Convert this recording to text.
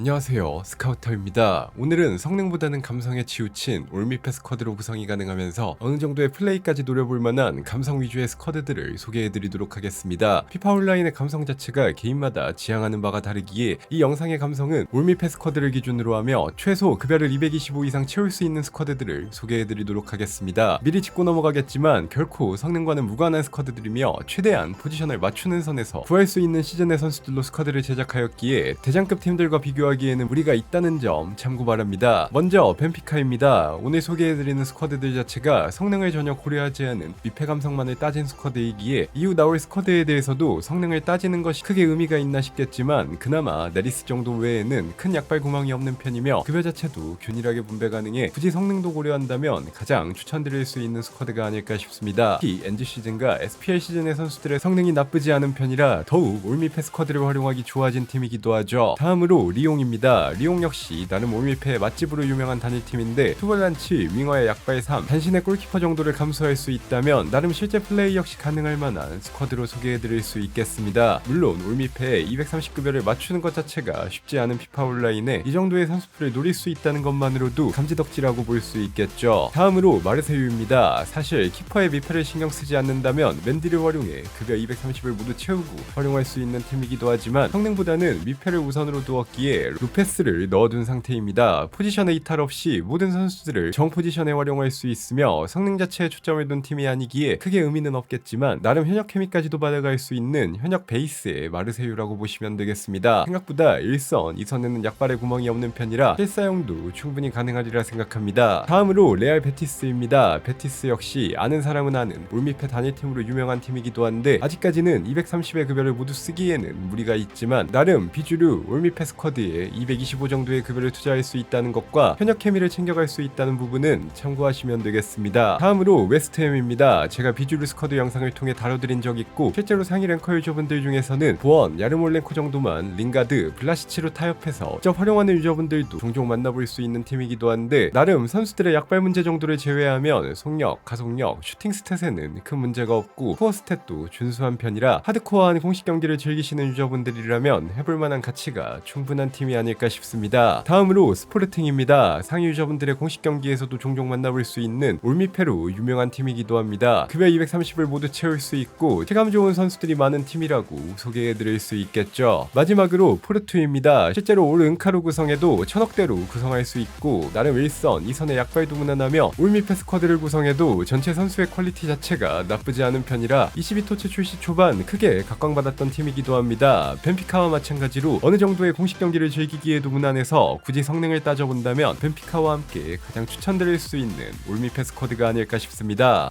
안녕하세요. 스카우터입니다. 오늘은 성능보다는 감성에 치우친 올미패 스쿼드로 구성이 가능하면서 어느 정도의 플레이까지 노려볼 만한 감성 위주의 스쿼드들을 소개해드리도록 하겠습니다. 피파 온라인의 감성 자체가 개인마다 지향하는 바가 다르기에 이 영상의 감성은 올미패 스쿼드를 기준으로 하며 최소 급여를 225 이상 채울 수 있는 스쿼드들을 소개해드리도록 하겠습니다. 미리 짚고 넘어가겠지만 결코 성능과는 무관한 스쿼드들이며 최대한 포지션을 맞추는 선에서 구할 수 있는 시즌의 선수들로 스쿼드를 제작하였기에 대장급 팀들과 비교하 기에는 무리가 있다는 점 참고 바랍니다. 먼저 벤피카입니다. 오늘 소개해드리는 스쿼드들 자체가 성능을 전혀 고려하지 않은 미패 감성만을 따진 스쿼드이기에 이후 나올 스쿼드에 대해서도 성능을 따지는 것이 크게 의미가 있나 싶겠지만 그나마 네리스 정도 외에는 큰 약발 구멍이 없는 편이며 급여 자체도 균일하게 분배 가능해 굳이 성능도 고려한다면 가장 추천드릴 수 있는 스쿼드가 아닐까 싶습니다. 특히 NG 시즌과 SPL 시즌의 선수들의 성능이 나쁘지 않은 편이라 더욱 올미패 스쿼드를 활용하기 좋아진 팀이기도 하죠. 다음으로 리옹 입니다. 리옹 역시 나름 올미패의 맛집으로 유명한 단일팀인데 투벌란치, 윙어의 약발 3, 단신의 골키퍼 정도를 감수할 수 있다면 나름 실제 플레이 역시 가능할 만한 스쿼드로 소개해드릴 수 있겠습니다. 물론 올미패에 230급여를 맞추는 것 자체가 쉽지 않은 피파 온라인에 이 정도의 선수풀을 노릴 수 있다는 것만으로도 감지덕지라고 볼 수 있겠죠. 다음으로 마르세유입니다. 사실 키퍼의 미패를 신경 쓰지 않는다면 맨디를 활용해 급여 230을 모두 채우고 활용할 수 있는 팀이기도 하지만 성능보다는 미패를 우선으로 두었기에 루페스를 넣어둔 상태입니다. 포지션에 이탈 없이 모든 선수들을 정 포지션에 활용할 수 있으며 성능 자체에 초점을 둔 팀이 아니기에 크게 의미는 없겠지만 나름 현역 케미까지도 받아갈 수 있는 현역 베이스의 마르세유라고 보시면 되겠습니다. 생각보다 1선, 2선에는 약발의 구멍이 없는 편이라 실사용도 충분히 가능하리라 생각합니다. 다음으로 레알 베티스입니다. 베티스 역시 아는 사람은 아는 올미패 단일팀으로 유명한 팀이기도 한데 아직까지는 230의 급여를 모두 쓰기에는 무리가 있지만 나름 비주류 올미패 스쿼드에 225 정도의 급여를 투자할 수 있다는 것과 현역 케미를 챙겨갈 수 있다는 부분은 참고하시면 되겠습니다. 다음으로 웨스트햄입니다. 제가 비주류 스쿼드 영상을 통해 다뤄드린 적 있고 실제로 상위 랭커 유저분들 중에서는 보원, 야르몰렌코 정도만 링가드, 블라시치로 타협해서 직접 활용하는 유저분들도 종종 만나볼 수 있는 팀이기도 한데 나름 선수들의 약발 문제 정도를 제외하면 속력, 가속력, 슈팅 스탯에는 큰 문제가 없고 코어 스탯도 준수한 편이라 하드코어한 공식 경기를 즐기시는 유저분들이라면 해볼 만한 가치가 충분한 팀이 아닐까 싶습니다. 다음으로 스포르팅입니다. 상위 유저분들의 공식 경기에서도 종종 만나볼 수 있는 올미페로 유명한 팀이기도 합니다. 급여 230을 모두 채울 수 있고 체감 좋은 선수들이 많은 팀이라고 소개해드릴 수 있겠죠. 마지막으로 포르투입니다. 실제로 올 은카루 구성에도 천억대로 구성할 수 있고 나름 1선, 2선의 약발도 무난하며 올미페 스쿼드를 구성해도 전체 선수의 퀄리티 자체가 나쁘지 않은 편이라 22토체 출시 초반 크게 각광받았던 팀이기도 합니다. 벤피카와 마찬가지로 어느 정도의 공식 경기를 즐기기에도 무난해서 굳이 성능을 따져본다면 벤피카와 함께 가장 추천드릴 수 있는 올미 패 스쿼드가 아닐까 싶습니다.